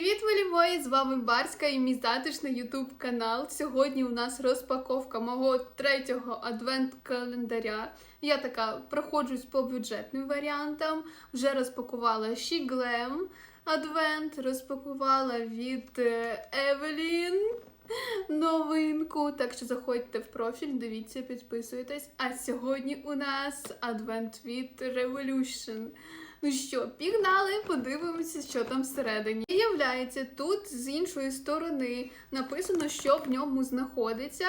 Привіт, милі мої! З вами Барська і мій затишний ютуб канал. Сьогодні у нас розпаковка мого третього адвент-календаря. Я така проходжусь по бюджетним варіантам. Вже розпакувала Glam Адвент, розпакувала від Евелін новинку. Так що заходьте в профіль, дивіться, підписуйтесь. А сьогодні у нас адвент від Revolution. Ну що, пігнали, подивимося, що там всередині. Виявляється, тут з іншої сторони написано, що в ньому знаходиться,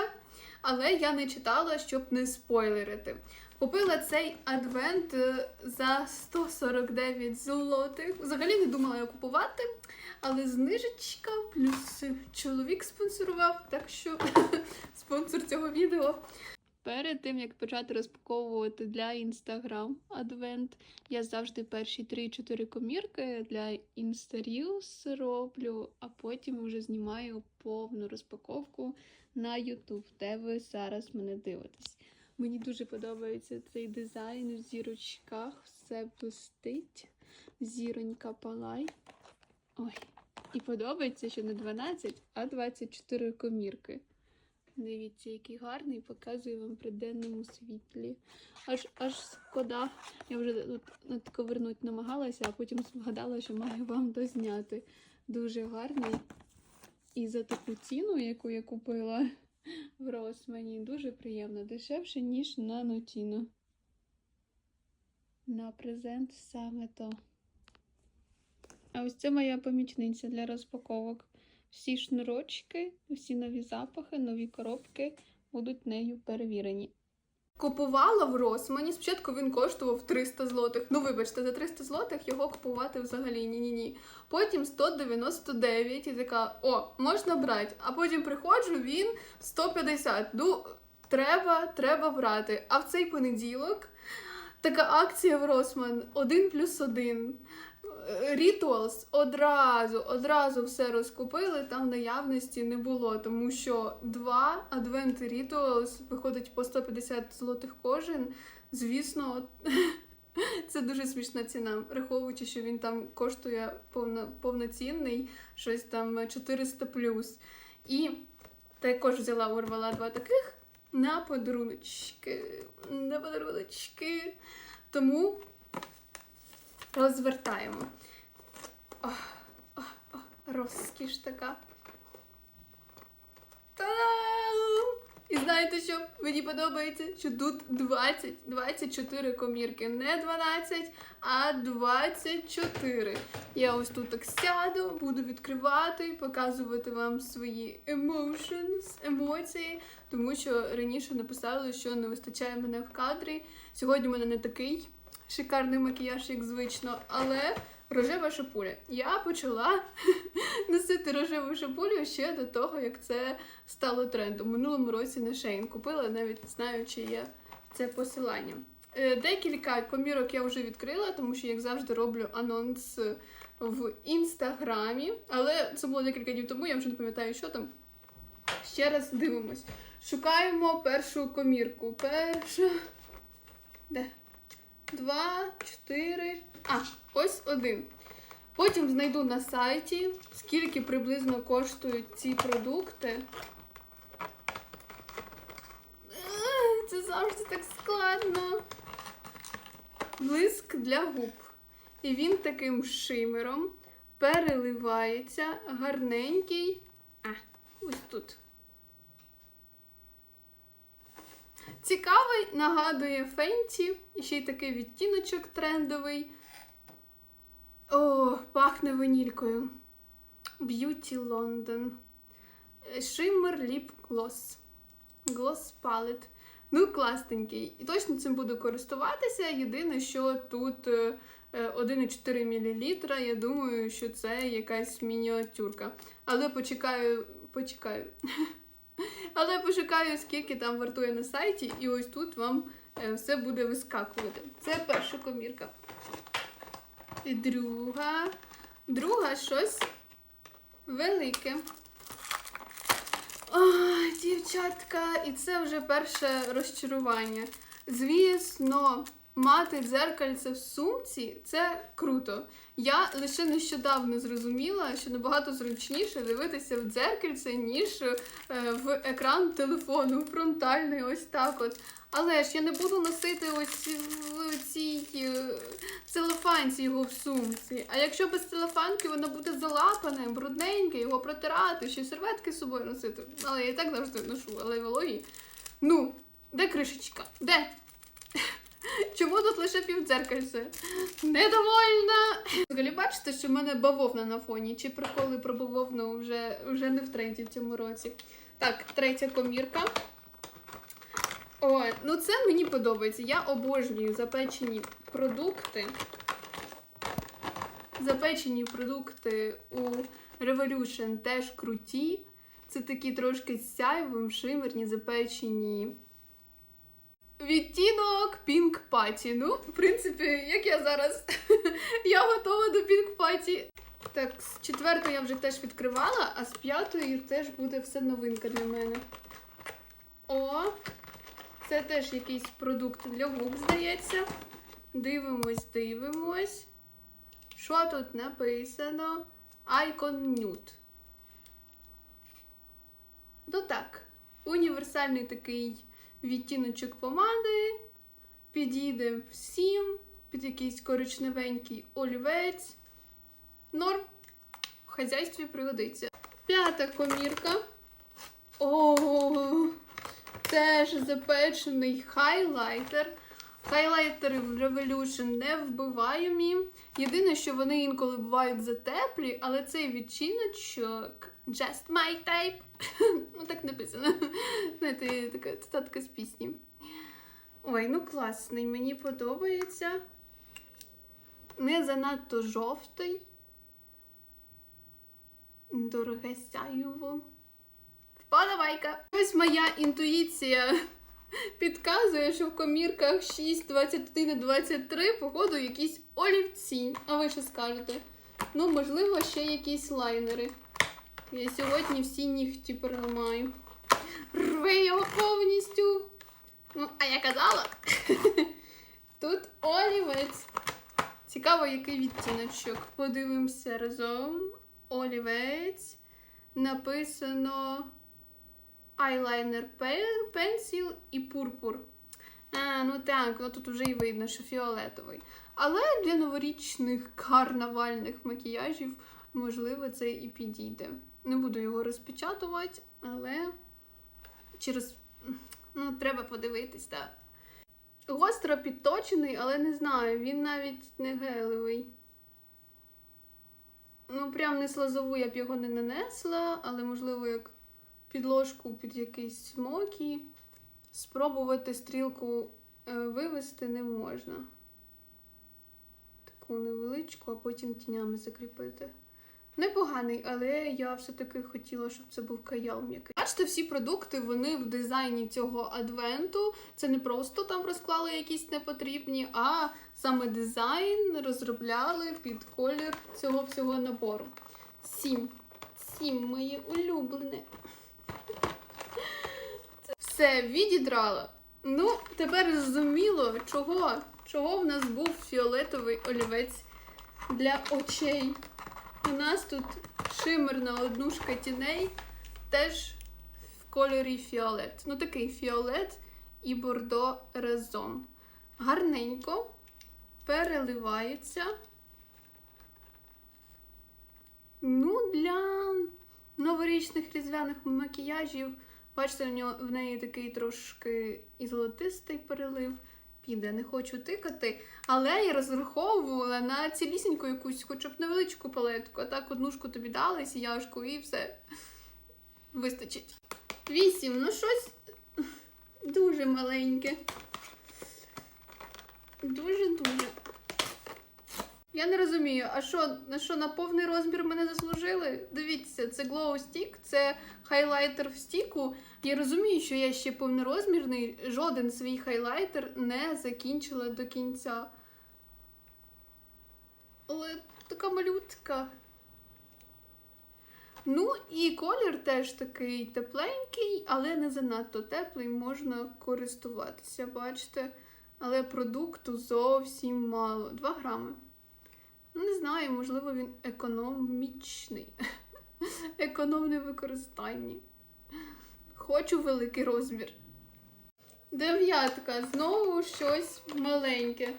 але я не читала, щоб не спойлерити. Купила цей адвент е, за 149 злотих. Взагалі не думала його купувати, але знижечка плюс чоловік спонсорував, так що спонсор цього відео. Перед тим як почати розпаковувати для інстаграм адвент, я завжди перші 3-4 комірки для Insta роблю, а потім вже знімаю повну розпаковку на YouTube, де ви зараз мене дивитесь. Мені дуже подобається цей дизайн в зірочках, все блистить. Зіронька палай. Ой, і подобається, що не 12, а 24 комірки. Дивіться, який гарний, показую вам при денному світлі. Аж аж шкода. Я вже тут надковернути намагалася, а потім згадала, що маю вам дозняти. Дуже гарний. І за таку ціну, яку я купила в Росмані, дуже приємно. Дешевше, ніж на Нотіно. На презент саме то. А ось це моя помічниця для розпаковок. Всі шнурочки, всі нові запахи, нові коробки будуть нею перевірені. Купувала в Росмані. Спочатку він коштував 300 злотих. Ну, вибачте, за 300 злотих його купувати взагалі ні-ні-ні. Потім 199 і така, о, можна брати. А потім приходжу, він 150. Ну, треба, треба брати. А в цей понеділок така акція в Росман 1 плюс 1. Rituals одразу, одразу все розкупили, там наявності не було, тому що два Advent Rituals виходить по 150 злотих кожен. Звісно, це дуже смішна ціна, враховуючи, що він там коштує повно, повноцінний, щось там 400 плюс. І також взяла урвала два таких на подаруночки. На подаруночки. Тому розвертаємо. Ох, ох, ох, розкіш така. І знаєте що? Мені подобається, що тут 20, 24 комірки. Не 12, а 24. Я ось тут так сяду, буду відкривати, показувати вам свої emotions, емоції, тому що раніше написали, що не вистачає мене в кадрі. Сьогодні у мене не такий шикарний макіяж, як звично, але рожева шапуля. Я почала носити рожеву шапулю ще до того, як це стало трендом. Минулому році на Шейн купила, навіть не знаю, є це посилання. Е, Декілька комірок я вже відкрила, тому що, як завжди, роблю анонс в інстаграмі. Але це було декілька днів тому, я вже не пам'ятаю, що там. Ще раз дивимось. Шукаємо першу комірку. Перша. Де? Два, чотири. А, ось один. Потім знайду на сайті, скільки приблизно коштують ці продукти. Це завжди так складно. Блиск для губ. І він таким шимером переливається гарненький. А, ось тут. Цікавий, нагадує Фенті, ще й такий відтіночок трендовий. О, пахне ванількою. Beauty London. Shimmer Lip Gloss. Gloss Palette. Ну, класненький. І точно цим буду користуватися. Єдине, що тут е, е, 1,4 мл. Я думаю, що це якась мініатюрка. Але почекаю, почекаю. Але пошукаю, скільки там вартує на сайті, і ось тут вам все буде вискакувати. Це перша комірка. І друга. Друга щось велике. Ой, дівчатка, і це вже перше розчарування. Звісно, мати дзеркальце в сумці це круто. Я лише нещодавно зрозуміла, що набагато зручніше дивитися в дзеркальце, ніж е, в екран телефону фронтальний, ось так от. Але ж я не буду носити ось в цій е, целофанці його в сумці. А якщо без целофанки воно буде залапане, брудненьке, його протирати, ще серветки з собою носити. Але я і так завжди ношу, але вологі. Ну, де кришечка? Де? Чому тут лише півдзеркальце? Недовольна! Взагалі бачите, що в мене бавовна на фоні. Чи приколи про бавовну вже, вже не в тренді в цьому році. Так, третя комірка. О, ну це мені подобається. Я обожнюю запечені продукти. Запечені продукти у Revolution теж круті. Це такі трошки з сяйвом, шимерні, запечені. Відтінок Pink Patty. Ну, в принципі, як я зараз. я готова до Pink Patty. Так, з четвертої я вже теж відкривала, а з п'ятої теж буде все новинка для мене. О, це теж якийсь продукт для губ, здається. Дивимось, дивимось. Що тут написано? Icon Nude. Ну так, універсальний такий відтіночок помади. Підійде всім, під якийсь коричневенький олівець. Норм. В хазяйстві пригодиться. П'ята комірка. О, теж запечений хайлайтер. Хайлайтери в Revolution не вбиваємі. Єдине, що вони інколи бувають затеплі, але цей відчиночок Just my type. ну так написано. Знаєте, така цитатка з пісні. Ой, ну класний, мені подобається. Не занадто жовтий. Дороге сяйво. Вподобайка! Ось моя інтуїція підказує, що в комірках 6, 21, 23, походу, якісь олівці. А ви що скажете? Ну, можливо, ще якісь лайнери. Я сьогодні всі нігті переламаю. Рви його повністю. Ну, а я казала. Тут олівець. Цікаво, який відтіночок. Подивимося разом. Олівець. Написано пен- пенсіл і пурпур. А, ну так, ну тут вже і видно, що фіолетовий. Але для новорічних карнавальних макіяжів, можливо, це і підійде. Не буду його розпечатувати, але через. Ну, треба подивитись, так. Гостро підточений, але не знаю, він навіть не гелевий. Ну, прям не слазову я б його не нанесла, але можливо, як підложку під якийсь смокі. Спробувати стрілку е, вивести не можна. Таку невеличку, а потім тінями закріпити. Непоганий, але я все-таки хотіла, щоб це був каял м'який. Бачите, всі продукти вони в дизайні цього адвенту. Це не просто там розклали якісь непотрібні, а саме дизайн розробляли під колір цього всього набору. Сім. Сім моє улюблене. Все відідрала. Ну, тепер зрозуміло, чого, чого в нас був фіолетовий олівець для очей. У нас тут шимерна однушка тіней, теж в кольорі фіолет. Ну, такий фіолет і бордо разом. Гарненько переливається. Ну, для новорічних різдвяних макіяжів, бачите, в, нього, в неї такий трошки і золотистий перелив. Піде, не хочу тикати, але я розраховувала на цілісіньку якусь, хоча б невеличку палетку, а так однушку тобі дали, сіяшку і все вистачить. Вісім, ну щось дуже маленьке. Дуже-дуже. Я не розумію, а що, на що на повний розмір мене заслужили? Дивіться, це Glow Stick, це хайлайтер в стіку. Я розумію, що я ще повнорозмірний, жоден свій хайлайтер не закінчила до кінця. Але така малютка. Ну і колір теж такий тепленький, але не занадто теплий, можна користуватися. Бачите, але продукту зовсім мало. 2 грами. Ну, Не знаю, можливо, він економічний. Економне використання. Хочу великий розмір. Дев'ятка. Знову щось маленьке.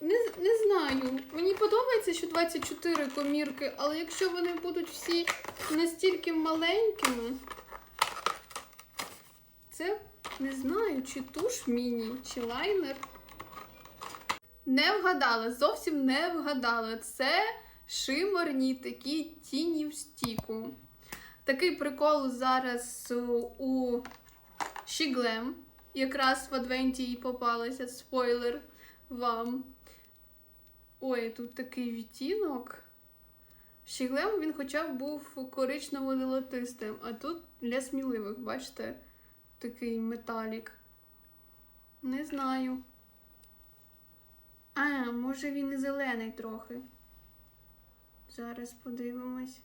Не, не знаю. Мені подобається, що 24 комірки, але якщо вони будуть всі настільки маленькими, це не знаю, чи туш міні, чи лайнер. Не вгадала, зовсім не вгадала. Це шиморні такі тіні в стіку. Такий прикол зараз у Щіглем. Якраз в Адвенті їй попалася спойлер вам. Ой, тут такий відтінок. Щіглем він хоча б був коричнево-золотистим, а тут для сміливих, бачите, такий металік. Не знаю. А, може він і зелений трохи. Зараз подивимось.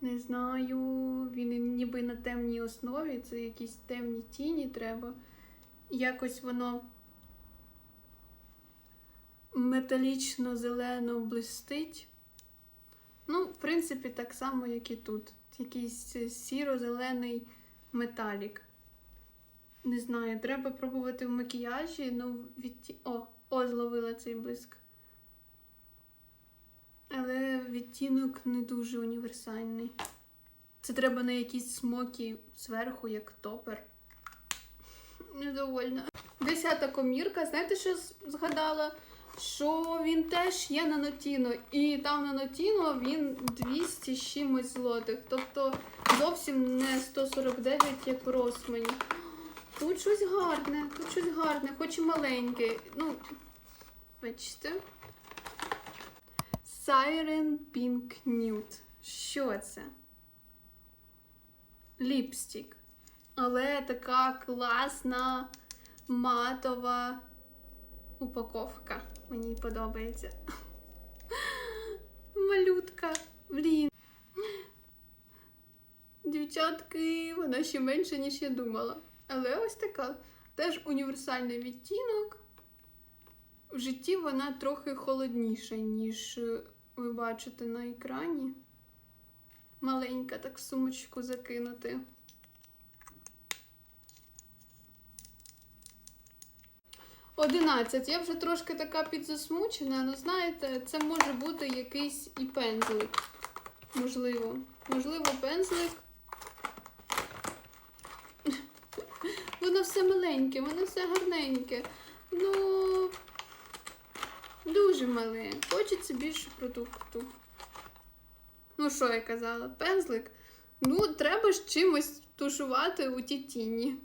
Не знаю, він ніби на темній основі, це якісь темні тіні треба. Якось воно металічно-зелено блистить. Ну, в принципі, так само, як і тут. Якийсь сіро-зелений металік. Не знаю, треба пробувати в макіяжі, ну відті... О, о, зловила цей блиск. Але відтінок не дуже універсальний. Це треба на якісь смокі зверху, як топер. Недовольна. Десята комірка. Знаєте, що згадала? Що він теж є на Нотіно. І там на Нотіно він 200 з чимось злотих. Тобто зовсім не 149, як в Росмані. Тут щось гарне, тут щось гарне, хоч і маленьке. Ну, бачите. Siren Pink Nude. Що це? Ліпстік. Але така класна матова упаковка. Мені подобається. Малютка. Блін. Дівчатки, вона ще менше, ніж я думала. Але ось така. Теж універсальний відтінок. В житті вона трохи холодніша, ніж е, ви бачите на екрані. Маленька, так сумочку закинути. Одинадцять. Я вже трошки така підзасмучена, але знаєте, це може бути якийсь і пензлик. Можливо. Можливо, пензлик. Воно все маленьке, воно все гарненьке. Ну, дуже мале. Хочеться більше продукту. Ну, що я казала? Пензлик. Ну, треба ж чимось тушувати у ті тіні.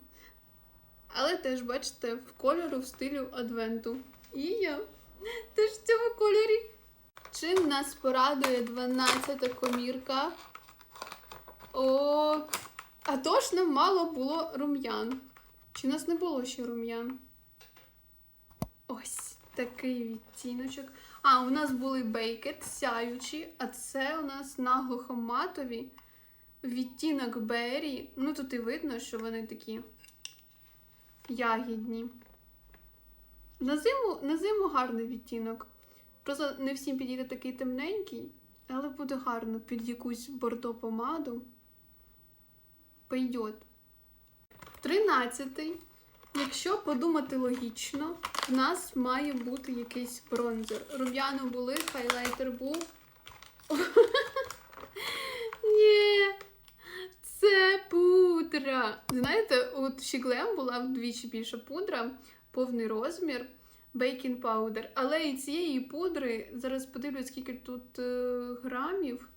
Але теж, бачите, в кольору в стилю адвенту. І я теж в цьому кольорі. Чим нас порадує 12-та комірка? О, а то ж нам мало було рум'ян. Чи в нас не було ще рум'ян? Ось такий відтіночок. А, у нас були бейкет сяючі, а це у нас наглухо матові. Відтінок Беррі. Ну тут і видно, що вони такі ягідні. На зиму, на зиму гарний відтінок. Просто не всім підійде такий темненький, але буде гарно під якусь бордо помаду. Пойдет. Тринадцятий. Якщо подумати логічно, в нас має бути якийсь бронзер. Рум'яно були, хайлайтер був. Ні, це пудра. Знаєте, от Щіглем була вдвічі більша пудра, повний розмір, бейкінг паудер. Але і цієї пудри, зараз подивлюсь, скільки тут е, грамів.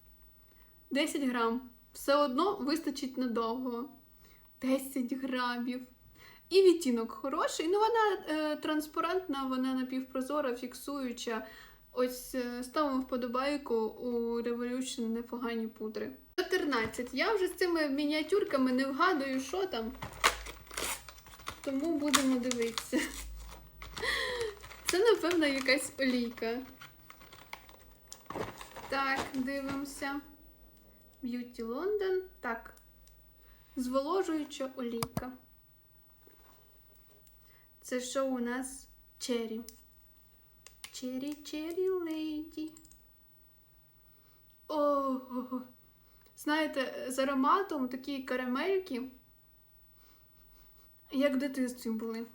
10 грам. Все одно вистачить надовго. 10 грамів. І відтінок хороший. Ну, вона е, транспарентна, вона напівпрозора, фіксуюча. Ось е, ставимо вподобайку у Revolution непогані пудри. 14. Я вже з цими мініатюрками не вгадую, що там. Тому будемо дивитися. Це, напевно, якась олійка. Так, дивимося. Beauty London. Так. Зволожуюча олійка. Це що у нас чері. Чері, чері леді. О, знаєте, з ароматом такі карамельки, як в дитинстві були.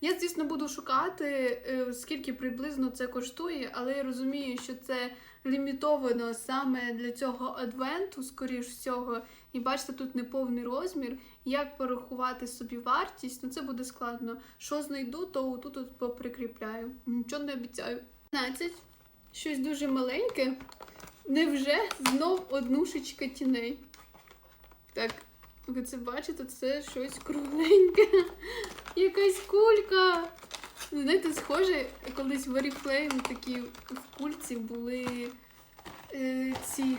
Я, звісно, буду шукати, е, скільки приблизно це коштує, але я розумію, що це лімітовано саме для цього адвенту, скоріш всього. І бачите, тут неповний розмір. Як порахувати собі вартість, ну це буде складно. Що знайду, то тут поприкріпляю. Нічого не обіцяю. 15. Щось дуже маленьке. Невже знов однушечка тіней? Так, ви це бачите, це щось кругленьке. Якась кулька. Ну, Знаєте, схоже, колись в Oriflame такі в кульці були е, ці.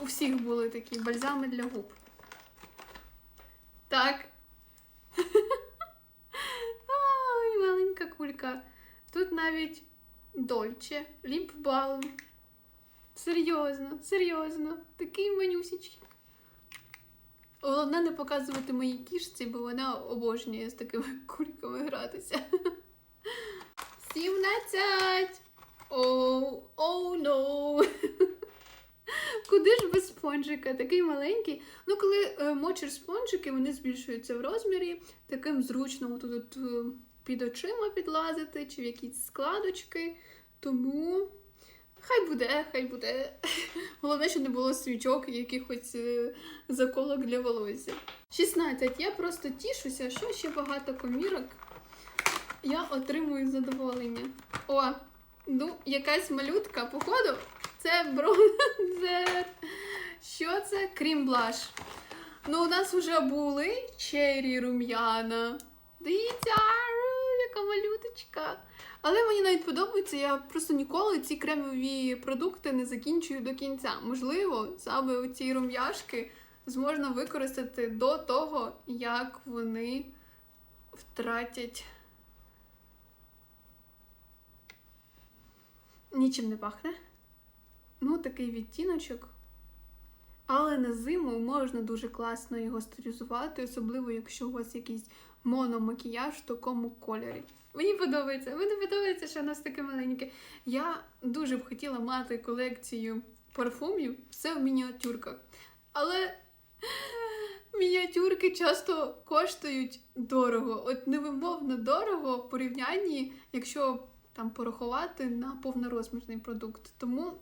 У всіх були такі бальзами для губ. Так. Ай, маленька кулька. Тут навіть Дольче, ліп-балм. Серйозно, серйозно. Такий манюсічки. Головне не показувати моїй кішці, бо вона обожнює з такими кульками гратися. 17! Оу, оу, ноу. Куди ж без спонжика? Такий маленький. Ну, коли е, мочиш спонжики, вони збільшуються в розмірі. Таким зручно тут е, під очима підлазити чи в якісь складочки. Тому хай буде, хай буде. Головне, щоб не було свічок і якихось е, заколок для волосся. 16. Я просто тішуся, що ще багато комірок. Я отримую задоволення. О, ну, якась малютка, походу, це бронзер. Що це? Крім блаш. Ну, у нас вже були чері рум'яна. Дивіться, яка малюточка. Але мені навіть подобається, я просто ніколи ці кремові продукти не закінчую до кінця. Можливо, саме ці рум'яшки зможна використати до того, як вони втратять. Нічим не пахне. Ну, такий відтіночок. Але на зиму можна дуже класно його стилізувати, особливо якщо у вас якийсь мономакіяж в такому кольорі. Мені подобається, мені подобається, що у нас таке маленьке. Я дуже б хотіла мати колекцію парфумів, все в мініатюрках. Але мініатюрки часто коштують дорого. От невимовно дорого в порівнянні, якщо там порахувати на повнорозмірний продукт. Тому,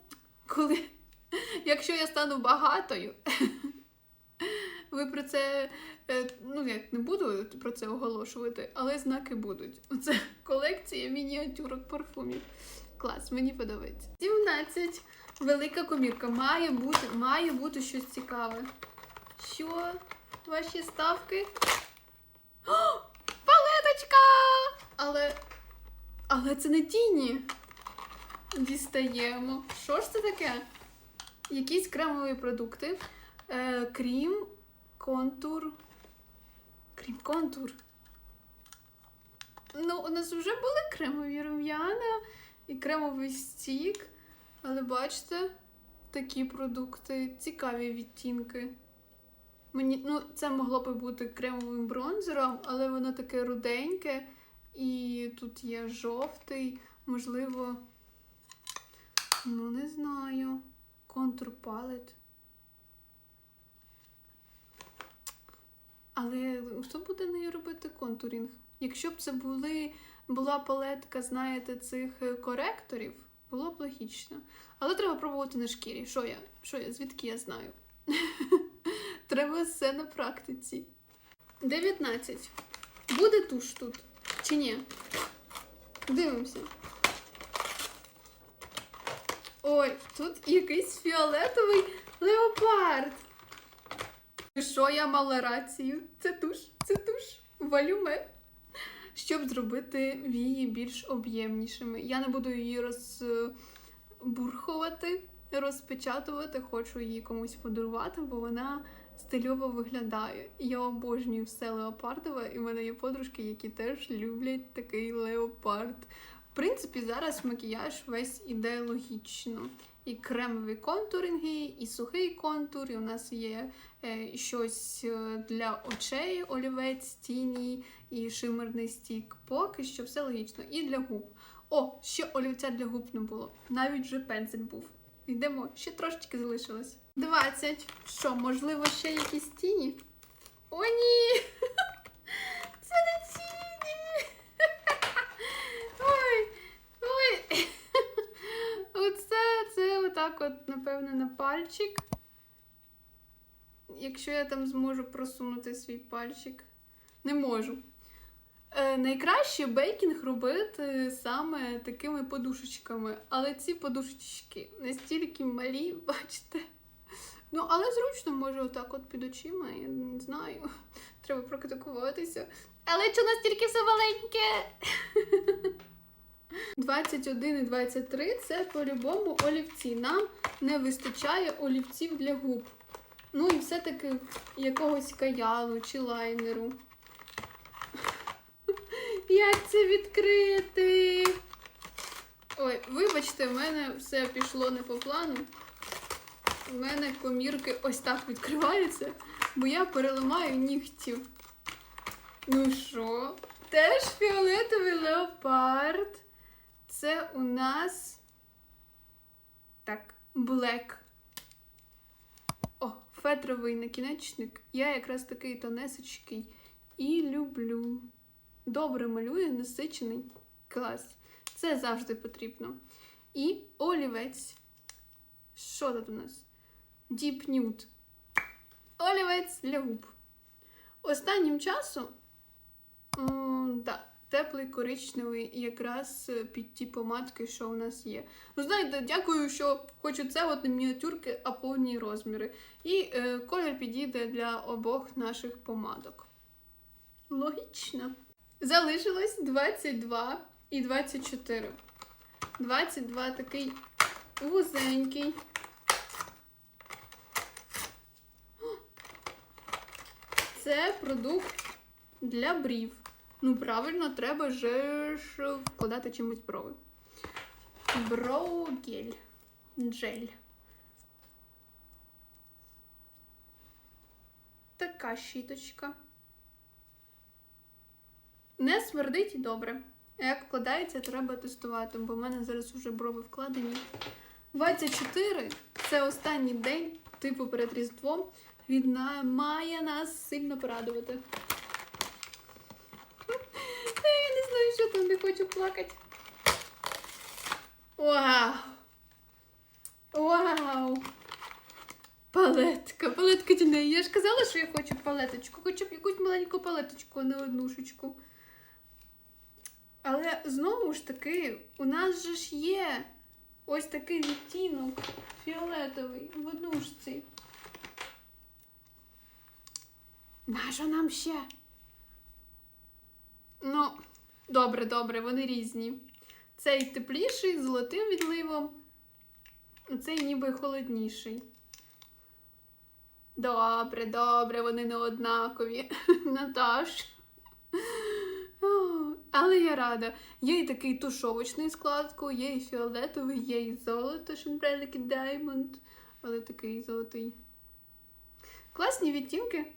коли, якщо я стану багатою, ви про це, е, ну як не буду про це оголошувати, але знаки будуть. Оце колекція мініатюрок парфумів. Клас, мені подобається. 17. Велика комірка. Має бути, має бути щось цікаве. Що? Ваші ставки? О, палеточка! Але. Але це не тіні. Дістаємо. Що ж це таке? Якісь кремові продукти. Е, крім контур. Крім контур. Ну, у нас вже були кремові рум'яна і кремовий стік. Але бачите, такі продукти, цікаві відтінки. Мені, ну, це могло би бути кремовим бронзером, але воно таке руденьке. І тут є жовтий, можливо, ну не знаю, контур палет. Але хто буде нею робити контурінг? Якщо б це були, була палетка, знаєте, цих е, коректорів, було б логічно. Але треба пробувати на шкірі. Що я? Що я? Звідки я знаю? Треба все на практиці. 19. Буде туш тут? Чи ні? Дивимося. Ой, тут якийсь фіолетовий леопард. Що я мала рацію? Це туш, це туш. Валюме. Щоб зробити вії більш об'ємнішими. Я не буду її розбурхувати, розпечатувати, хочу її комусь подарувати, бо вона стильово виглядає. Я обожнюю все леопардове, і в мене є подружки, які теж люблять такий леопард. Принципі, зараз макіяж весь іде логічно. І кремові контуринги, і сухий контур, і у нас є е, щось е, для очей, олівець, тіні і шимерний стік. Поки що все логічно. І для губ. О, ще олівця для губ не було. Навіть вже пензель був. Йдемо, ще трошечки залишилось. 20. Що, можливо, ще якісь тіні? О, ні! Це не тіні! Ой! Ой! Оце це отак от, напевно, на пальчик. Якщо я там зможу просунути свій пальчик. Не можу. Е, найкраще бейкінг робити саме такими подушечками, але ці подушечки настільки малі, бачите. Ну, але зручно може отак от під очима, я не знаю. Треба практикуватися. Але чи настільки все маленьке? 21 і 23 це по-любому олівці. Нам не вистачає олівців для губ. Ну і все-таки якогось каялу чи лайнеру. Як це відкрити? Ой, вибачте, в мене все пішло не по плану. У мене комірки ось так відкриваються, бо я переламаю нігтів. Ну що? Теж фіолетовий леопард. Це у нас. Так, блек. О, фетровий накінечник. Я якраз такий тонесечкий і люблю. Добре малює, насичений клас. Це завжди потрібно. І олівець. Що тут у нас? Deep Nude. Олівець для губ. Останнім часом, да, теплий коричневий якраз під ті помадки, що у нас є. Ну, знаєте, дякую, що хочу це от не мініатюрки, а повні розміри. І е, колір підійде для обох наших помадок. Логічно. Залишилось 22 і 24. 22 такий вузенький. Це продукт для брів. Ну, правильно, треба же ж вкладати чимось брови. Броугель. Джель. Така щіточка. Не смердить добре. Як вкладається, треба тестувати, бо в мене зараз вже брови вкладені. 24 це останній день, типу перед Різдвом. Він має нас сильно порадувати. Та Я не знаю, що там не хочу плакати. Вау! Вау! Палетка, палетка тіней. Я ж казала, що я хочу палеточку. Хоча б якусь маленьку палеточку, а не однушечку. Але знову ж таки, у нас же ж є ось такий відтінок фіолетовий в однушці. Нащо нам ще? Ну, добре, добре, вони різні. Цей тепліший золотим відливом, цей ніби холодніший. Добре, добре, вони не однакові. Наташ. Але я рада. Є і такий тушовочний складку, є і фіолетовий, є і золото, Шембрелики Diamond, але такий золотий. Класні відтінки.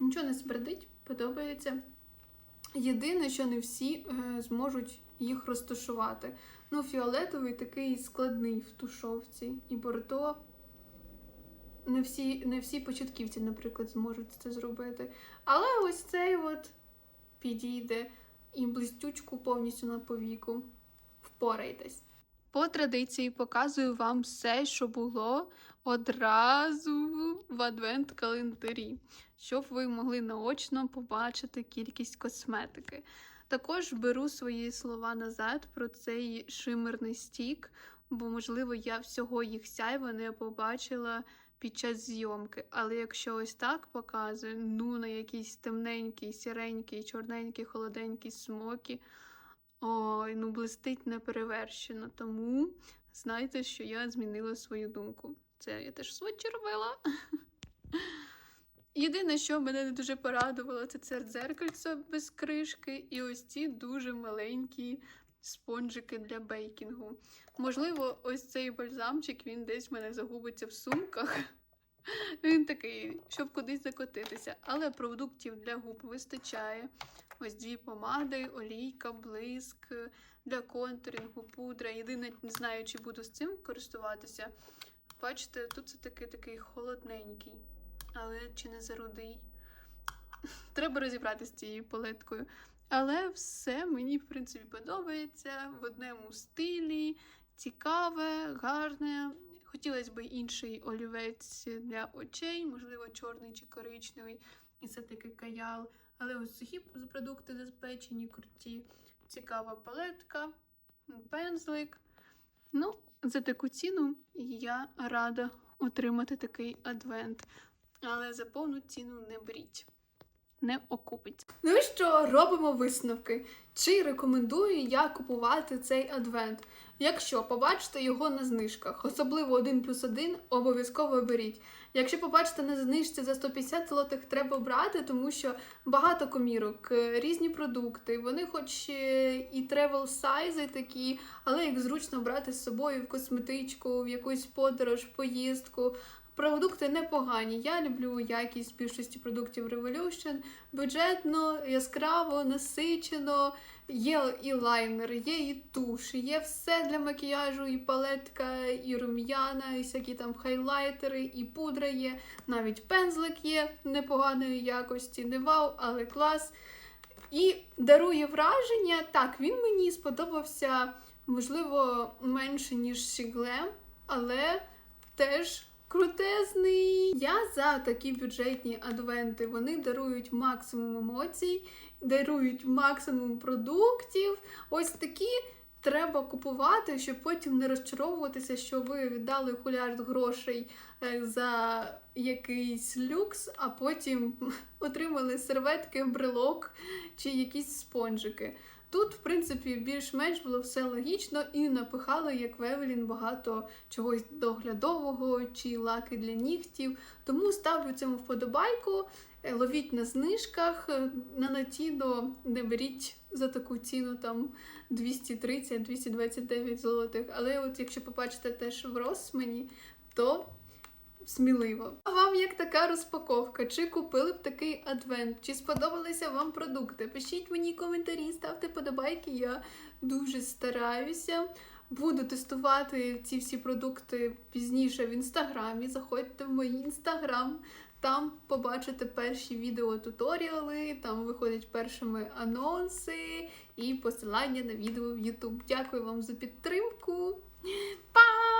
Нічого не смердить, подобається. Єдине, що не всі е, зможуть їх розташувати. Ну, фіолетовий такий складний в тушовці. І бордо. Не всі, не всі початківці, наприклад, зможуть це зробити. Але ось цей от підійде і блистючку повністю на повіку. Впорайтесь. По традиції показую вам все, що було одразу в адвент-календарі, щоб ви могли наочно побачити кількість косметики. Також беру свої слова назад про цей шимерний стік, бо, можливо, я всього їх сяйва не побачила під час зйомки. Але якщо ось так показую, ну на якийсь темненький, сіренький, чорненький, холоденький смокі, ой, ну блистить неперевершено. Тому знайте, що я змінила свою думку. Це я теж сводчі робила. Єдине, що мене не дуже порадувало, це це дзеркальце без кришки і ось ці дуже маленькі спонжики для бейкінгу. Можливо, ось цей бальзамчик він десь в мене загубиться в сумках. Він такий, щоб кудись закотитися. Але продуктів для губ вистачає. Ось дві помади, олійка, блиск для контурингу, пудра. Єдине, не знаю, чи буду з цим користуватися. Бачите, тут це такий такий холодненький, але чи не зарудий. Треба розібратися з цією палеткою. Але все мені, в принципі, подобається в одному стилі, цікаве, гарне. Хотілося б інший олівець для очей, можливо, чорний чи коричневий, і це таки каял. Але ось сухі продукти забезпечені, круті, цікава палетка, пензлик. Ну, за таку ціну я рада отримати такий адвент. Але за повну ціну не беріть. Не окупиться. Ну і що, робимо висновки. Чи рекомендую я купувати цей адвент? Якщо побачите його на знижках, особливо 1 плюс 1, обов'язково беріть. Якщо побачите на знижці за 150 злотих, треба брати, тому що багато комірок, е, різні продукти, вони хоч е, і тревел сайзи такі, але їх зручно брати з собою в косметичку, в якусь подорож, поїздку. Продукти непогані. Я люблю якість більшості продуктів Revolution. Бюджетно, яскраво, насичено. Є і лайнер, є і туш, є все для макіяжу, і палетка, і рум'яна, і всякі там хайлайтери, і пудра є. Навіть пензлик є непоганої якості, не вау, але клас. І дарує враження. Так, він мені сподобався, можливо, менше, ніж Сіглем, але теж крутезний. Я за такі бюджетні адвенти. Вони дарують максимум емоцій, дарують максимум продуктів. Ось такі. Треба купувати, щоб потім не розчаровуватися, що ви віддали хулярд грошей е, за якийсь люкс, а потім отримали серветки, брелок чи якісь спонжики. Тут, в принципі, більш-менш було все логічно і напихали, як Вевелін, багато чогось доглядового чи лаки для нігтів. Тому ставлю цьому вподобайку. Е, Ловіть на знижках, е, на Натідо не беріть за таку ціну там 230-229 злотих. Але от якщо побачите теж в Росмені, то сміливо. А вам як така розпаковка? Чи купили б такий адвент? Чи сподобалися вам продукти? Пишіть мені коментарі, ставте подобайки, я дуже стараюся. Буду тестувати ці всі продукти пізніше в інстаграмі. Заходьте в мій інстаграм. Там побачите перші відео-туторіали, там виходять першими анонси і посилання на відео в YouTube. Дякую вам за підтримку. Па!